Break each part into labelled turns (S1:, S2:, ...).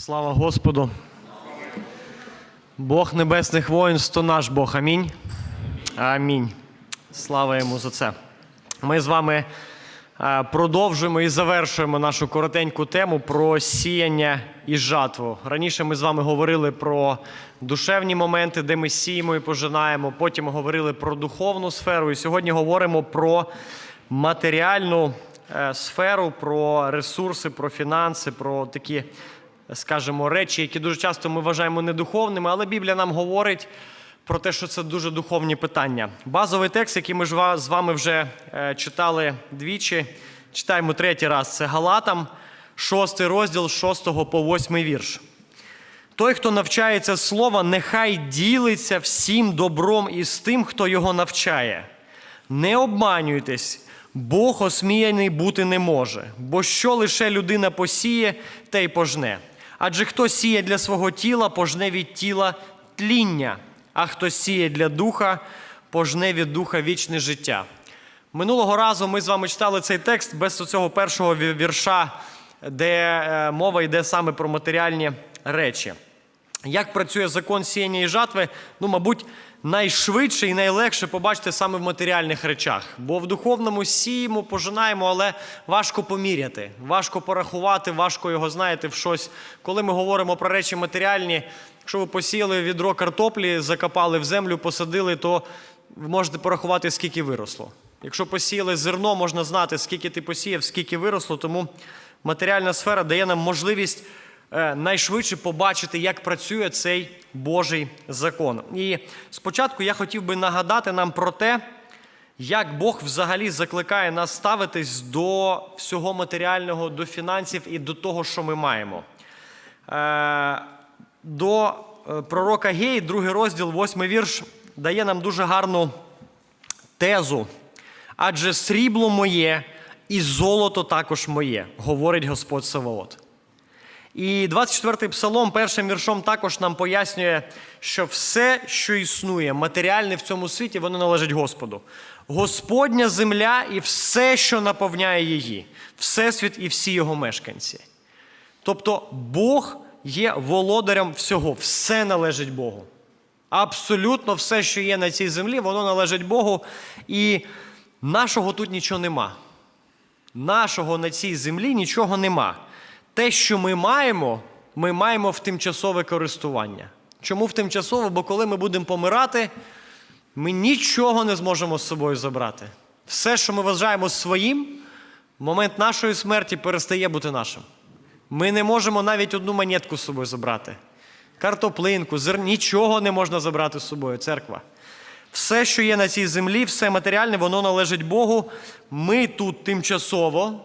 S1: Слава Господу. Бог небесних воїнств, то наш Бог. Амінь. Амінь. Слава йому за це. Ми з вами е, продовжуємо і завершуємо нашу коротеньку тему про сіяння і жатву. Раніше ми з вами говорили про душевні моменти, де ми сіємо і пожинаємо. Потім говорили про духовну сферу. І сьогодні говоримо про матеріальну е, сферу, про ресурси, про фінанси, про такі, скажімо, речі, які дуже часто ми вважаємо недуховними, але Біблія нам говорить про те, що це дуже духовні питання. Базовий текст, який ми ж з вами вже е, читали двічі, читаємо третій раз. Це Галатам, шостий розділ, з 6 по 8 вірш. Той, хто навчається слова, нехай ділиться всім добром із тим, хто його навчає. Не обманюйтесь, Бог осміяний бути не може, бо що лише людина посіє, те й пожне. Адже хто сіє для свого тіла, пожне від тіла тління, а хто сіє для духа, пожне від духа вічне життя. Минулого разу ми з вами читали цей текст без цього першого вірша, де е, мова йде саме про матеріальні речі. Як працює закон сіяння і жатви? Ну, мабуть, найшвидше і найлегше побачити саме в матеріальних речах. Бо в духовному сіємо, пожинаємо, але важко поміряти, важко порахувати, важко його знаєте в щось. Коли ми говоримо про речі матеріальні, якщо ви посіяли відро картоплі, закопали в землю, посадили, то ви можете порахувати, скільки виросло. Якщо посіяли зерно, можна знати, скільки ти посіяв, скільки виросло. Тому матеріальна сфера дає нам можливість найшвидше побачити, як працює цей Божий закон. І спочатку я хотів би нагадати нам про те, як Бог взагалі закликає нас ставитись до всього матеріального, до фінансів і до того, що ми маємо. Е, До е, пророка Геї, другий розділ, восьмий вірш, дає нам дуже гарну тезу. Адже срібло моє і золото також моє, говорить Господь Саваот. І 24-й псалом першим віршом також нам пояснює, що все, що існує, матеріальне в цьому світі, воно належить Господу. Господня земля і все, що наповняє її, всесвіт і всі його мешканці. Тобто Бог є володарем всього, все належить Богу. Абсолютно все, що є на цій землі, воно належить Богу. І нашого тут нічого нема. Нашого на цій землі нічого нема. Те, що ми маємо, ми маємо в тимчасове користування. Чому в тимчасове? Бо коли ми будемо помирати, ми нічого не зможемо з собою забрати. Все, що ми вважаємо своїм, в момент нашої смерті перестає бути нашим. Ми не можемо навіть одну монетку з собою забрати. Картоплинку, зер... нічого не можна забрати з собою, церква. Все, що є на цій землі, все матеріальне, воно належить Богу. Ми тут тимчасово,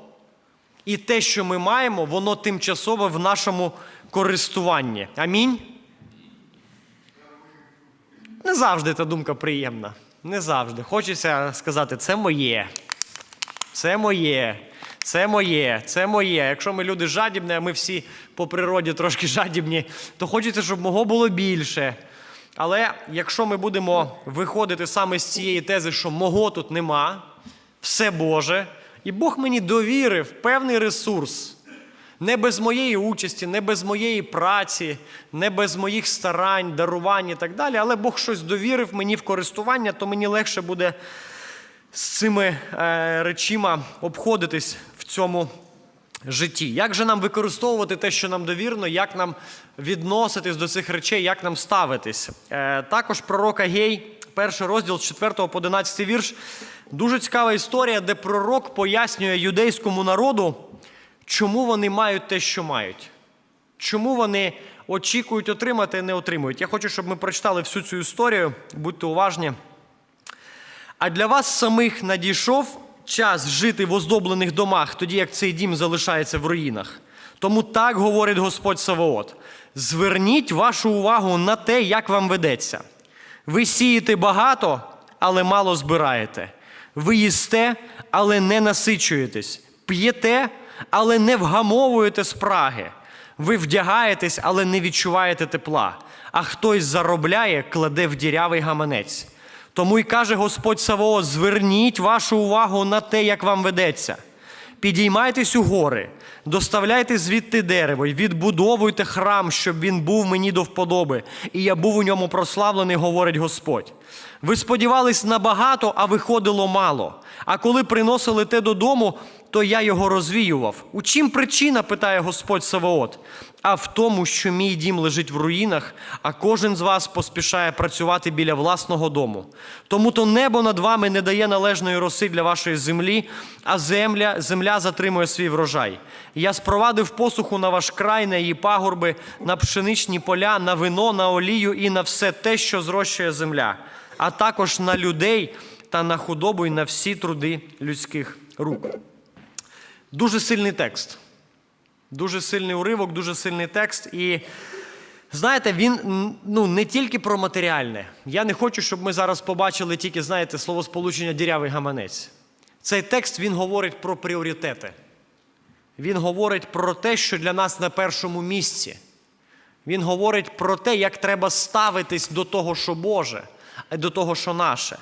S1: і те, що ми маємо, воно тимчасово в нашому користуванні. Амінь. Не завжди та думка приємна. Не завжди. Хочеться сказати, це моє. Це моє. Це моє, це моє. Якщо ми люди жадібні, а ми всі по природі трошки жадібні, то хочеться, щоб мого було більше. Але якщо ми будемо виходити саме з цієї тези, що мого тут нема, все Боже, і Бог мені довірив певний ресурс. Не без моєї участі, не без моєї праці, не без моїх старань, дарувань і так далі, але Бог щось довірив мені в користування, то мені легше буде з цими е, речима обходитись в цьому житті. Як же нам використовувати те, що нам довірно, як нам відноситись до цих речей, як нам ставитись? Е, також пророк Агей, перший розділ з 4 по 11 вірш. Дуже цікава історія, де пророк пояснює юдейському народу, чому вони мають те, що мають. Чому вони очікують отримати, а не отримують. Я хочу, щоб ми прочитали всю цю історію. Будьте уважні. А для вас самих надійшов час жити в оздоблених домах, тоді як цей дім залишається в руїнах. Тому так говорить Господь Саваот: зверніть вашу увагу на те, як вам ведеться. Ви сієте багато, але мало збираєте. Ви їсте, але не насичуєтесь. П'єте, але не вгамовуєте спраги. Ви вдягаєтесь, але не відчуваєте тепла. А хтось заробляє, кладе в дірявий гаманець. Тому й каже Господь Саваот, зверніть вашу увагу на те, як вам ведеться. Підіймайтесь у гори, доставляйте звідти дерево й відбудовуйте храм, щоб він був мені до вподоби, і я був у ньому прославлений, говорить Господь. Ви сподівались на багато, а виходило мало. А коли приносили те додому, то я його розвіював. У чим причина, питає Господь Саваот? А в тому, що мій дім лежить в руїнах, а кожен з вас поспішає працювати біля власного дому. Тому то небо над вами не дає належної роси для вашої землі, а земля, земля затримує свій врожай. Я спровадив посуху на ваш край, на її пагорби, на пшеничні поля, на вино, на олію і на все те, що зрощує земля, а також на людей та на худобу і на всі труди людських рук. Дуже сильний текст. Дуже сильний уривок, дуже сильний текст. І знаєте, він ну, не тільки про матеріальне. Я не хочу, щоб ми зараз побачили тільки, знаєте, словосполучення дірявий гаманець. Цей текст він говорить про пріоритети. Він говорить про те, що для нас на першому місці. Він говорить про те, як треба ставитись до того, що Боже, до того, що наше.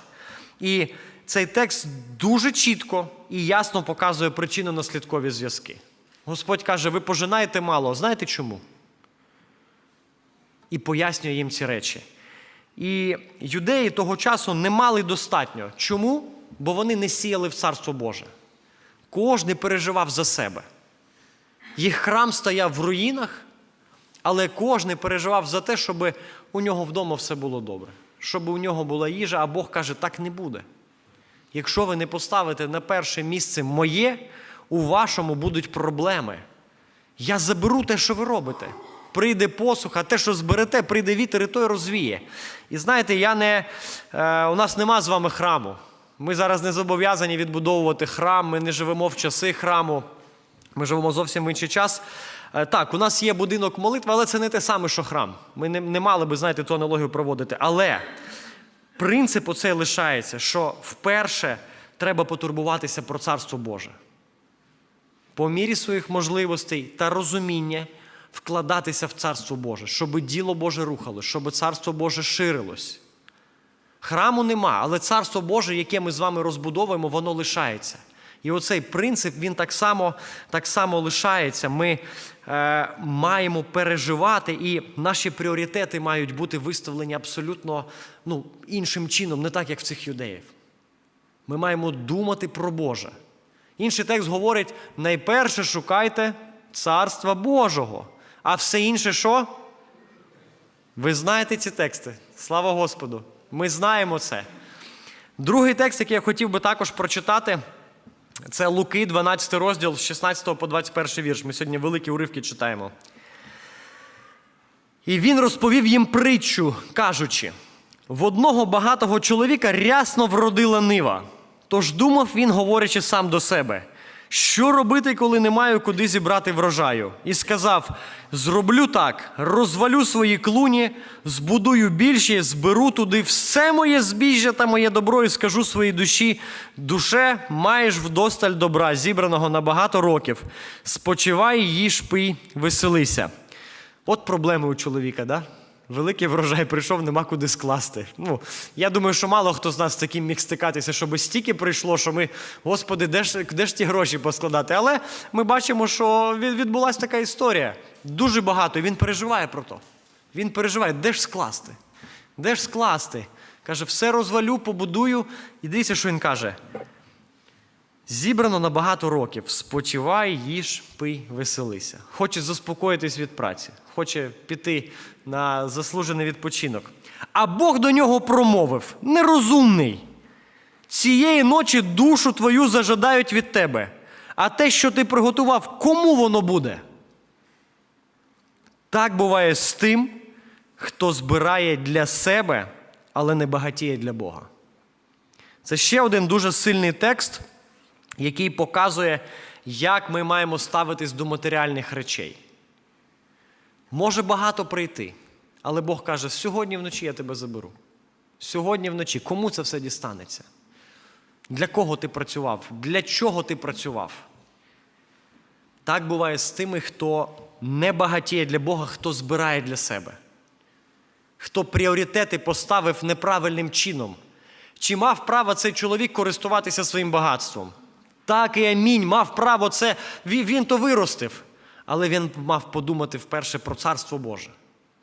S1: І цей текст дуже чітко і ясно показує причинно-наслідкові зв'язки. Господь каже, ви пожинаєте мало. Знаєте чому? І пояснює їм ці речі. І юдеї того часу не мали достатньо. Чому? Бо вони не сіяли в Царство Боже. Кожний переживав за себе. Їх храм стояв в руїнах, але кожен переживав за те, щоб у нього вдома все було добре, щоб у нього була їжа, а Бог каже, так не буде. Якщо ви не поставите на перше місце моє, у вашому будуть проблеми. Я заберу те, що ви робите. Прийде посуха, те, що зберете, прийде вітер, і той розвіє. І знаєте, я не, е, у нас нема з вами храму. Ми зараз не зобов'язані відбудовувати храм, ми не живемо в часи храму. Ми живемо зовсім в інший час. Е, Так, у нас є будинок молитви, але це не те саме, що храм. Ми не, не мали би, знаєте, ту аналогію проводити. Але принцип оцей лишається, що вперше треба потурбуватися про Царство Боже. По мірі своїх можливостей та розуміння вкладатися в Царство Боже, щоб діло Боже рухалось, щоб Царство Боже ширилось. Храму нема, але Царство Боже, яке ми з вами розбудовуємо, воно лишається. І оцей принцип він так само так само лишається. Ми е, маємо переживати, і наші пріоритети мають бути виставлені абсолютно ну, іншим чином, не так, як в цих юдеїв. Ми маємо думати про Боже. Інший текст говорить: найперше шукайте Царства Божого, а все інше що? Ви знаєте ці тексти. Слава Господу! Ми знаємо це. Другий текст, який я хотів би також прочитати, це Луки, 12 розділ з 16 по 21 вірш. Ми сьогодні великі уривки читаємо. І він розповів їм притчу, кажучи: в одного багатого чоловіка рясно вродила нива. Тож думав він, говорячи сам до себе, що робити, коли не маю куди зібрати врожаю? І сказав: зроблю так, розвалю свої клуні, збудую більші, зберу туди все моє збіжжя та моє добро, і скажу своїй душі: душе, маєш вдосталь добра, зібраного на багато років. Спочивай, їж, пий, веселися. От проблеми у чоловіка, да? Великий врожай прийшов, нема куди скласти. Ну, я думаю, що мало хто з нас таким міг стикатися, щоб стільки прийшло, що ми, Господи, де ж, де ж ті гроші поскладати? Але ми бачимо, що відбулася така історія. Дуже багато. І він переживає про то. Він переживає, де ж скласти? Де ж скласти? Каже, все розвалю, побудую. І дивіться, що він каже. Зібрано на багато років. Спочивай, їж, пий, веселися. Хоче заспокоїтись від праці, хоче піти на заслужений відпочинок. А Бог до нього промовив: нерозумний. Цієї ночі душу твою зажадають від тебе. А те, що ти приготував, кому воно буде? Так буває з тим, хто збирає для себе, але не багатіє для Бога. Це ще один дуже сильний текст, який показує, як ми маємо ставитись до матеріальних речей. Може багато прийти, але Бог каже: сьогодні вночі я тебе заберу. Сьогодні вночі. Кому це все дістанеться? Для кого ти працював? Для чого ти працював? Так буває з тими, хто не багатіє для Бога, хто збирає для себе, хто пріоритети поставив неправильним чином. Чи мав право цей чоловік користуватися своїм багатством? Так і амінь. Мав право це. Він, то виростив. Але він мав подумати вперше про царство Боже.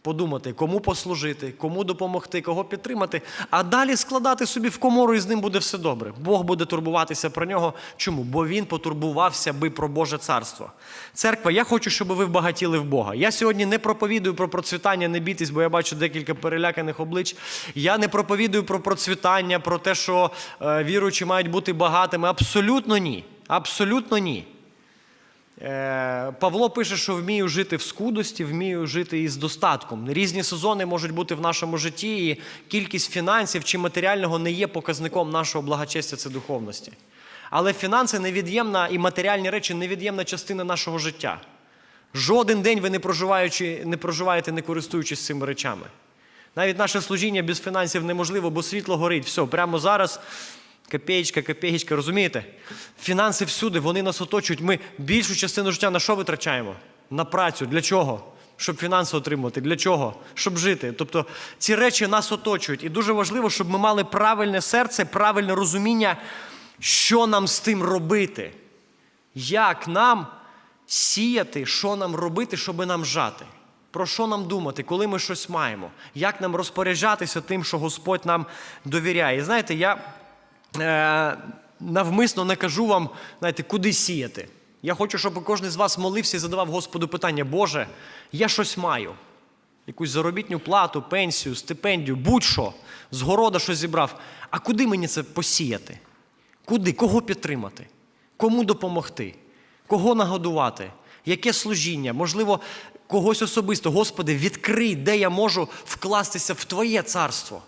S1: Подумати, кому послужити, кому допомогти, кого підтримати, а далі складати собі в комору і з ним буде все добре. Бог буде турбуватися про нього. Чому? Бо він потурбувався би про Боже царство. Церква, я хочу, щоб ви вбагатіли в Бога. Я сьогодні не проповідую про процвітання, не бійтесь, бо я бачу декілька переляканих облич. Я не проповідую про процвітання, про те, що е, віруючі мають бути багатими. Абсолютно ні. Абсолютно ні. Е, Павло пише, що вмію жити в скудості, вмію жити із достатком. Різні сезони можуть бути в нашому житті, і кількість фінансів чи матеріального не є показником нашого благочестя це духовності. Але фінанси невід'ємна і матеріальні речі невід'ємна частина нашого життя. Жоден день ви не, проживаючи, не проживаєте, не користуючись цими речами. Навіть наше служіння без фінансів неможливо, бо світло горить. Все, прямо зараз копеєчка, копеєчка, розумієте? Фінанси всюди, вони нас оточують. Ми більшу частину життя на що витрачаємо? На працю. Для чого? Щоб фінанси отримувати. Для чого? Щоб жити. Тобто ці речі нас оточують. І дуже важливо, щоб ми мали правильне серце, правильне розуміння, що нам з тим робити. Як нам сіяти, що нам робити, щоб нам жати? Про що нам думати, коли ми щось маємо? Як нам розпоряджатися тим, що Господь нам довіряє? І знаєте, я навмисно не кажу вам, знаєте, куди сіяти. Я хочу, щоб кожен з вас молився і задавав Господу питання: Боже, я щось маю. Якусь заробітну плату, пенсію, стипендію, будь-що, з города щось зібрав. А куди мені це посіяти? Куди? Кого підтримати? Кому допомогти? Кого нагодувати? Яке служіння? Можливо, когось особисто. Господи, відкрий, де я можу вкластися в Твоє царство.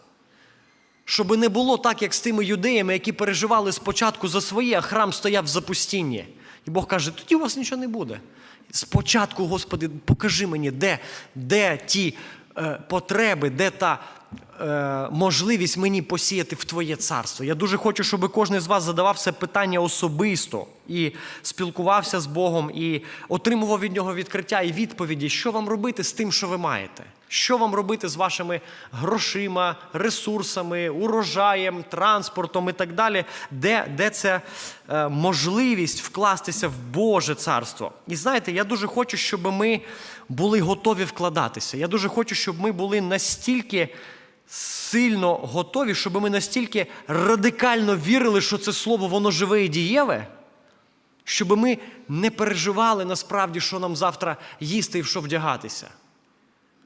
S1: Щоб не було так, як з тими юдеями, які переживали спочатку за своє, а храм стояв в запустінні. І Бог каже, тоді у вас нічого не буде. Спочатку, Господи, покажи мені, де, де ті е, потреби, де та е, можливість мені посіяти в Твоє царство. Я дуже хочу, щоб кожен з вас задавав це питання особисто і спілкувався з Богом, і отримував від нього відкриття і відповіді, що вам робити з тим, що ви маєте. Що вам робити з вашими грошима, ресурсами, урожаєм, транспортом і так далі, де, де це е, можливість вкластися в Боже царство? І знаєте, я дуже хочу, щоб ми були готові вкладатися. Я дуже хочу, щоб ми були настільки сильно готові, щоб ми настільки радикально вірили, що це слово воно живе і дієве, щоб ми не переживали насправді, що нам завтра їсти і в що вдягатися.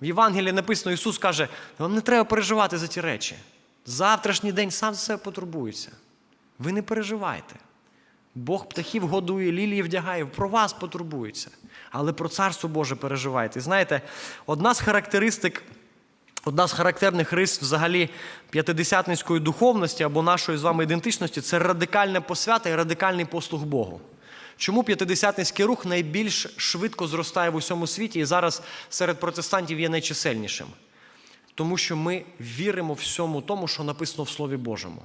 S1: В Євангелії написано, Ісус каже, вам не треба переживати за ті речі. Завтрашній день сам за себе потурбується. Ви не переживайте. Бог птахів годує, лілії вдягає, про вас потурбується. Але про Царство Боже переживайте. І знаєте, одна з характеристик, одна з характерних рис взагалі п'ятидесятницької духовності або нашої з вами ідентичності це радикальна посвята і радикальний послуг Богу. Чому п'ятидесятницький рух найбільш швидко зростає в усьому світі і зараз серед протестантів є найчисельнішим? Тому що ми віримо всьому тому, що написано в Слові Божому.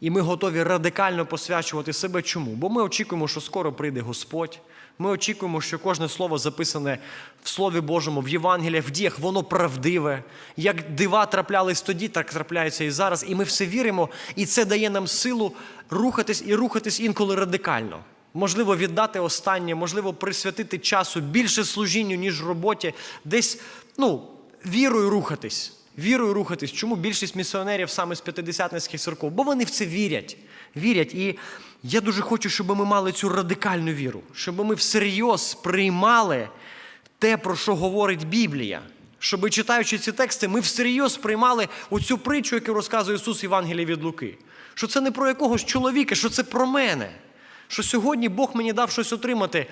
S1: І ми готові радикально посвячувати себе. Чому? Бо ми очікуємо, що скоро прийде Господь. Ми очікуємо, що кожне слово записане в Слові Божому, в Євангеліях, в діях, воно правдиве. Як дива траплялись тоді, так трапляються і зараз. І ми все віримо, і це дає нам силу рухатись і рухатись інколи радикально. Можливо, віддати останнє, можливо, присвятити часу більше служінню, ніж роботі, десь ну, вірою рухатись. Вірою рухатись. Чому більшість місіонерів саме з п'ятидесятницьких церков? Бо вони в це вірять. Вірять. І я дуже хочу, щоб ми мали цю радикальну віру, щоб ми всерйоз сприймали те, про що говорить Біблія. Щоб, читаючи ці тексти, ми всерйоз сприймали оцю притчу, яку розказує Ісус в Євангелії від Луки. Що це не про якогось чоловіка, що це про мене. Що сьогодні Бог мені дав щось отримати.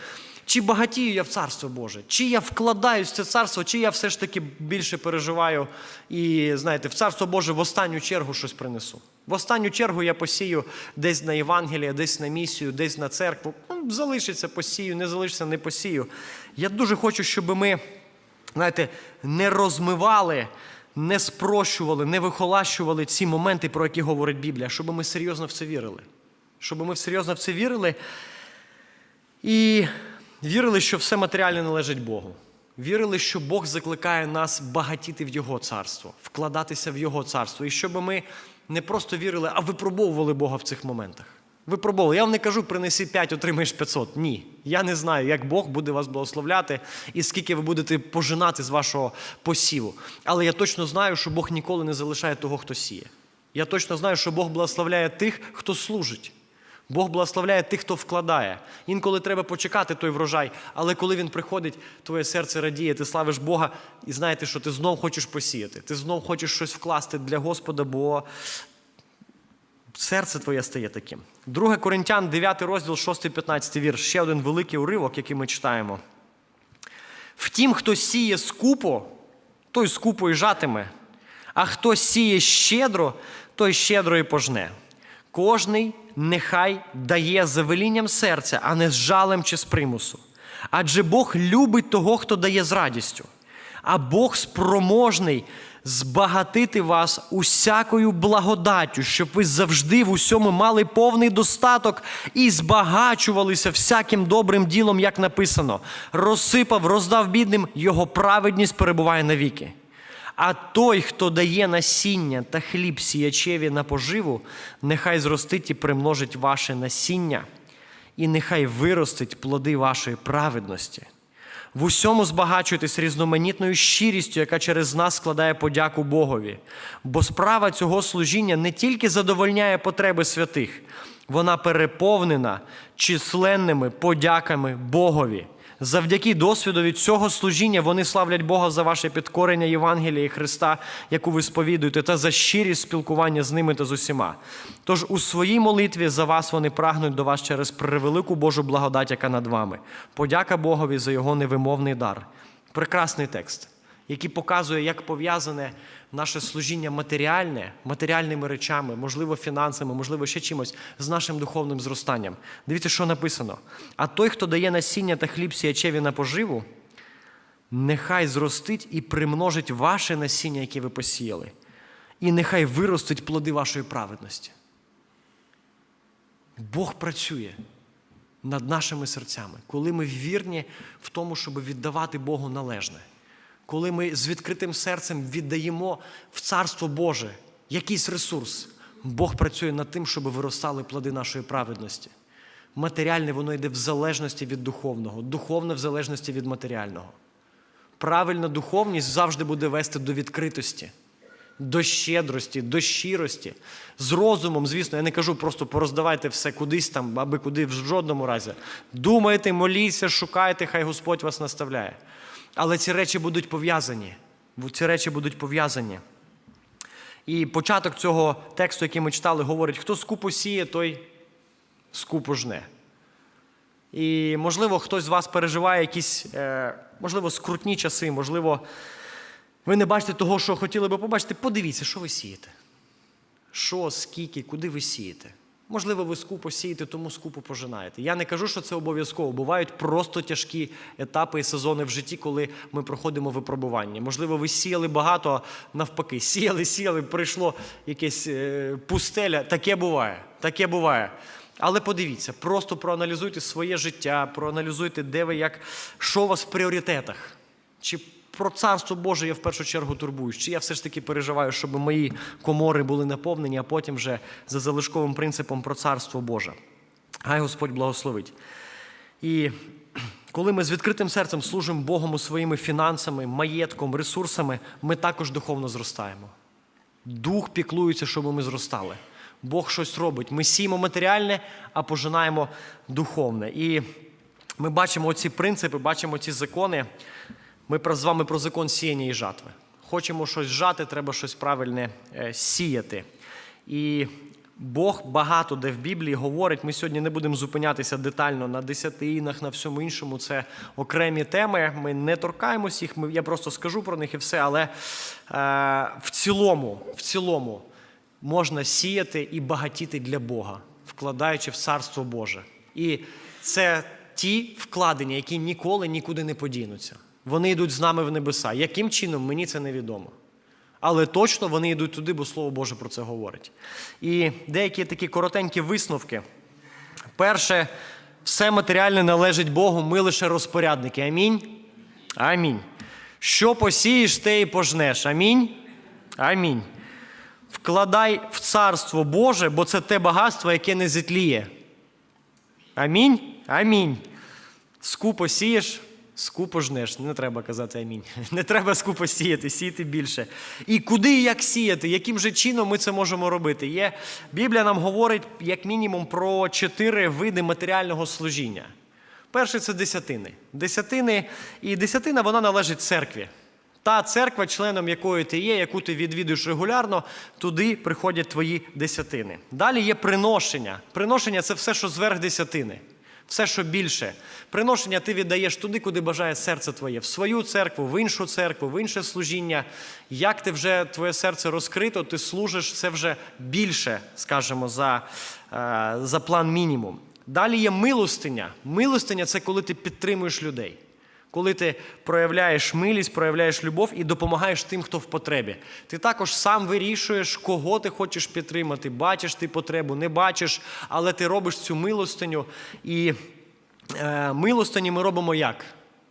S1: Чи багатію я в Царство Боже, чи я вкладаюсь в це царство, чи я все ж таки більше переживаю і, знаєте, в Царство Боже в останню чергу щось принесу. В останню чергу я посію десь на Євангелія, десь на місію, десь на церкву. Ну, залишиться посію, не залишиться, не посію. Я дуже хочу, щоб ми, знаєте, не розмивали, не спрощували, не вихолащували ці моменти, про які говорить Біблія, щоб ми серйозно в це вірили. Щоб ми серйозно в це вірили. І вірили, що все матеріальне належить Богу. Вірили, що Бог закликає нас багатіти в Його царство, вкладатися в Його царство. І щоб ми не просто вірили, а випробовували Бога в цих моментах. Випробовували. Я вам не кажу, принеси 5, отримаєш 500. Ні. Я не знаю, як Бог буде вас благословляти і скільки ви будете пожинати з вашого посіву. Але я точно знаю, що Бог ніколи не залишає того, хто сіє. Я точно знаю, що Бог благословляє тих, хто служить. Бог благословляє тих, хто вкладає. Інколи треба почекати той врожай, але коли він приходить, твоє серце радіє, ти славиш Бога і знаєте, що ти знов хочеш посіяти. Ти знов хочеш щось вкласти для Господа, бо серце твоє стає таким. 2 Коринтян, 9 розділ, 6-15 вірш. Ще один великий уривок, який ми читаємо. Втім, хто сіє скупо, той скупо і жатиме, а хто сіє щедро, той щедро і пожне. Кожний нехай дає за велінням серця, а не з жалем чи з примусу. Адже Бог любить того, хто дає з радістю, а Бог спроможний збагатити вас усякою благодаттю, щоб ви завжди в усьому мали повний достаток і збагачувалися всяким добрим ділом, як написано. Розсипав, роздав бідним, його праведність перебуває навіки. А той, хто дає насіння та хліб сіячеві на поживу, нехай зростить і примножить ваше насіння, і нехай виростить плоди вашої праведності. В усьому збагачуйтесь різноманітною щирістю, яка через нас складає подяку Богові. Бо справа цього служіння не тільки задовольняє потреби святих, вона переповнена численними подяками Богові. Завдяки досвідові цього служіння вони славлять Бога за ваше підкорення Євангелія і Христа, яку ви сповідуєте, та за щирість спілкування з ними та з усіма. Тож у своїй молитві за вас вони прагнуть до вас через превелику Божу благодать, яка над вами. Подяка Богові за його невимовний дар. Прекрасний текст, який показує, як пов'язане наше служіння матеріальне, матеріальними речами, можливо, фінансами, можливо, ще чимось, з нашим духовним зростанням. Дивіться, що написано. А той, хто дає насіння та хліб сіячеві на поживу, нехай зростить і примножить ваше насіння, яке ви посіяли, і нехай виростуть плоди вашої праведності. Бог працює над нашими серцями, коли ми вірні в тому, щоб віддавати Богу належне коли ми з відкритим серцем віддаємо в Царство Боже якийсь ресурс, Бог працює над тим, щоб виростали плоди нашої праведності. Матеріальне воно йде в залежності від духовного, духовне в залежності від матеріального. Правильна духовність завжди буде вести до відкритості, до щедрості, до щирості. З розумом, звісно, я не кажу просто пороздавайте все кудись там, аби куди в жодному разі. Думайте, моліться, шукайте, хай Господь вас наставляє. Але ці речі будуть пов'язані. Ці речі будуть пов'язані. І початок цього тексту, який ми читали, говорить: хто скупо сіє, той скупо жне. І, можливо, хтось з вас переживає якісь, е, можливо, скрутні часи, можливо, ви не бачите того, що хотіли би побачити. Подивіться, що ви сієте. Що, скільки, куди ви сієте. Можливо, ви скупо сієте, тому скупо пожинаєте. Я не кажу, що це обов'язково. Бувають просто тяжкі етапи і сезони в житті, коли ми проходимо випробування. Можливо, ви сіяли багато, а навпаки, сіяли, сіяли, прийшло якесь е, пустеля. Таке буває. Таке буває. Але подивіться, просто проаналізуйте своє життя, проаналізуйте, де ви як, що у вас в пріоритетах. Чи про царство Боже я в першу чергу турбуюсь, чи я все ж таки переживаю, щоб мої комори були наповнені, а потім вже за залишковим принципом про царство Боже. Хай Господь благословить. І коли ми з відкритим серцем служимо Богом у своїми фінансами, маєтком, ресурсами, ми також духовно зростаємо. Дух піклується, щоб ми зростали. Бог щось робить. Ми сіємо матеріальне, а пожинаємо духовне. І ми бачимо ці принципи, бачимо ці закони. Ми з вами про закон сіяння і жатви. Хочемо щось жати, треба щось правильне е, сіяти. І Бог багато де в Біблії говорить. Ми сьогодні не будемо зупинятися детально на десятинах, на всьому іншому. Це окремі теми. Ми не торкаємось їх. Я просто скажу про них і все. Але е, в цілому, в цілому можна сіяти і багатіти для Бога, вкладаючи в царство Боже. І це ті вкладення, які ніколи нікуди не подінуться. Вони йдуть з нами в небеса. Яким чином, мені це невідомо. Але точно вони йдуть туди, бо Слово Боже про це говорить. І деякі такі коротенькі висновки. Перше, все матеріальне належить Богу, ми лише розпорядники. Амінь. Амінь. Що посієш, те і пожнеш. Амінь. Амінь. Вкладай в царство Боже, бо це те багатство, яке не зітліє. Амінь. Амінь. Скупо сієш, скупо жнеш. Не треба казати амінь. Не треба скупо сіяти, сіяти більше. І куди і як сіяти, яким же чином ми це можемо робити? Є, Біблія нам говорить як мінімум про чотири види матеріального служіння. Перше це десятини. Десятини, і десятина вона належить церкві. Та церква, членом якої ти є, яку ти відвідуєш регулярно, туди приходять твої десятини. Далі є приношення. Приношення це все, що зверх десятини. Все, що більше. Приношення ти віддаєш туди, куди бажає серце твоє, в свою церкву, в іншу церкву, в інше служіння. Як ти вже твоє серце розкрито, ти служиш це вже більше, скажімо, за, е, за план мінімум. Далі є милостиня. Милостиня це коли ти підтримуєш людей. Коли ти проявляєш милість, проявляєш любов і допомагаєш тим, хто в потребі. Ти також сам вирішуєш, кого ти хочеш підтримати. Бачиш ти потребу, не бачиш, але ти робиш цю милостиню. І е, милостині ми робимо як?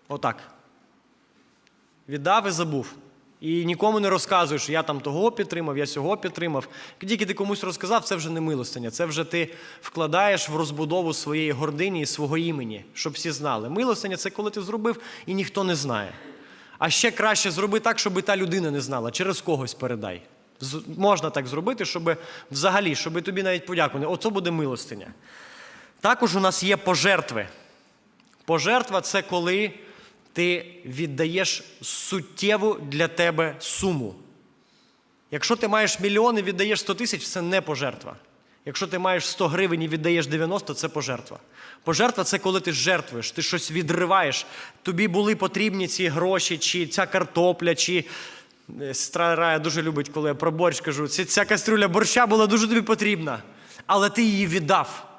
S1: Отак. Віддав і забув. І нікому не розказуєш, я там того підтримав, я сього підтримав. Тільки ти комусь розказав, це вже не милостиня. Це вже ти вкладаєш в розбудову своєї гордині і свого імені, щоб всі знали. Милостиня це коли ти зробив і ніхто не знає. А ще краще зроби так, щоб та людина не знала, через когось передай. Можна так зробити, щоб взагалі, щоб тобі навіть подякували. Оце буде милостиня. Також у нас є пожертви. Пожертва це коли ти віддаєш суттєву для тебе суму. Якщо ти маєш мільйон і віддаєш 100 тисяч, це не пожертва. Якщо ти маєш 100 гривень і віддаєш 90, це пожертва. Пожертва це коли ти жертвуєш, ти щось відриваєш. Тобі були потрібні ці гроші, чи ця картопля, чи сестра Рая дуже любить, коли я про борщ кажу. Ця кастрюля борща була дуже тобі потрібна, але ти її віддав.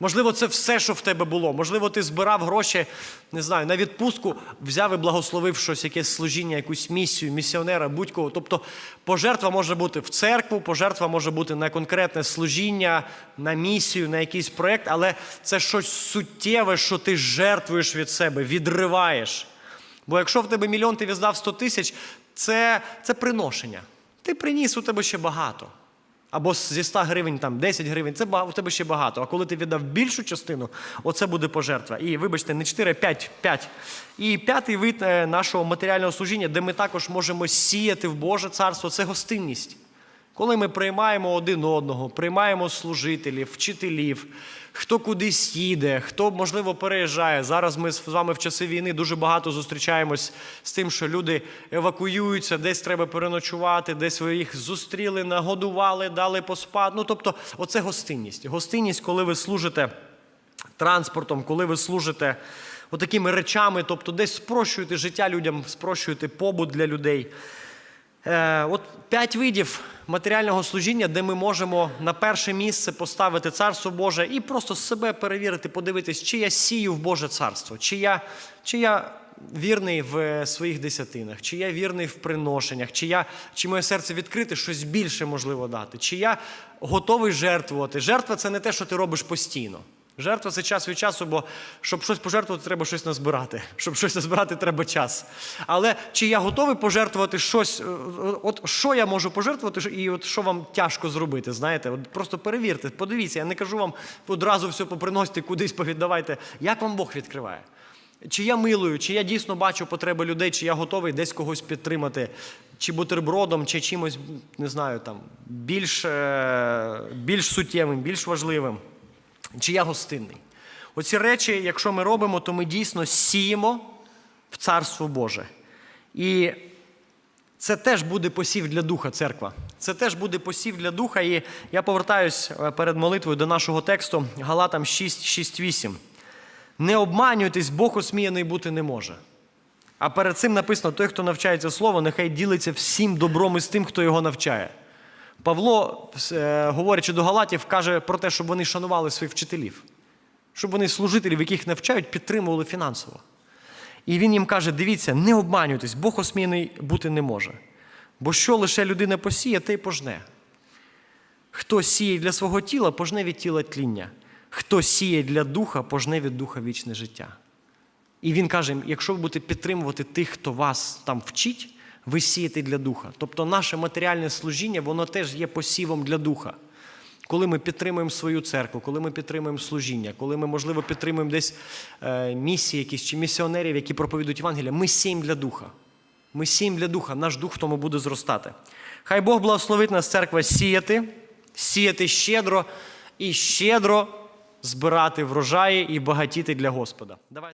S1: Можливо, це все, що в тебе було. Можливо, ти збирав гроші, не знаю, на відпустку, взяв і благословив щось, якесь служіння, якусь місію, місіонера, будь-кого. Тобто пожертва може бути в церкву, пожертва може бути на конкретне служіння, на місію, на якийсь проєкт, але це щось суттєве, що ти жертвуєш від себе, відриваєш. Бо якщо в тебе мільйон, ти віддав 100 тисяч, це, це приношення. Ти приніс у тебе ще багато. Або зі 100 гривень там 10 гривень, це у тебе ще багато. А коли ти віддав більшу частину, оце буде пожертва. І вибачте, не 4, а 5, 5. І п'ятий вид е, нашого матеріального служіння, де ми також можемо сіяти в Боже царство, це гостинність. Коли ми приймаємо один одного, приймаємо служителів, вчителів, хто кудись їде, хто, можливо, переїжджає. Зараз ми з вами в часи війни дуже багато зустрічаємось з тим, що люди евакуюються, десь треба переночувати, десь ви їх зустріли, нагодували, дали поспати. Ну, тобто, оце гостинність. Гостинність, коли ви служите транспортом, коли ви служите отакими речами, тобто десь спрощуєте життя людям, спрощуєте побут для людей. Е, от п'ять видів матеріального служіння, де ми можемо на перше місце поставити царство Боже і просто себе перевірити, подивитись, чи я сію в Боже царство, чи я, чи я вірний в своїх десятинах, чи я вірний в приношеннях, чи, я, чи моє серце відкрите, щось більше можливо дати, чи я готовий жертвувати. Жертва це не те, що ти робиш постійно. Жертва це час від часу, бо щоб щось пожертвувати, треба щось назбирати. Щоб щось назбирати, треба час. Але чи я готовий пожертвувати щось? е, От що я можу пожертвувати, і от що вам тяжко зробити? Знаєте, от просто перевірте, подивіться, я не кажу вам одразу все поприносити, кудись повіддавайте. Як вам Бог відкриває? Чи я милую, чи я дійсно бачу потреби людей, чи я готовий десь когось підтримати, чи бутербродом, чи чимось, не знаю, там більш, е, більш суттєвим, більш важливим. Чи я гостинний? Оці речі, якщо ми робимо, то ми дійсно сіємо в Царство Боже. І це теж буде посів для духа, церква. Це теж буде посів для духа. І я повертаюсь е, перед молитвою до нашого тексту Галатам 6, 6, 8. Не обманюйтесь, Бог осміяний бути не може. А перед цим написано: той, хто навчається слово, нехай ділиться всім добром із тим, хто його навчає. Павло, е, говорячи до Галатів, каже про те, щоб вони шанували своїх вчителів, щоб вони служителів, яких навчають, підтримували фінансово. І він їм каже: дивіться, не обманюйтесь, Бог осміяний бути не може. Бо що лише людина посіє, те й пожне. Хто сіє для свого тіла, пожне від тіла тління. Хто сіє для духа, пожне від духа вічне життя. І він каже: якщо ви будете підтримувати тих, хто вас там вчить, ви сієте для духа. Тобто наше матеріальне служіння, воно теж є посівом для духа. Коли ми підтримуємо свою церкву, коли ми підтримуємо служіння, коли ми, можливо, підтримуємо десь е, місії якісь чи місіонерів, які проповідують Євангелія, ми сіємо для духа. Ми сіємо для духа, наш дух в тому буде зростати. Хай Бог благословить нас, церква, сіяти, сіяти щедро і щедро збирати врожаї і багатіти для Господа. Давай.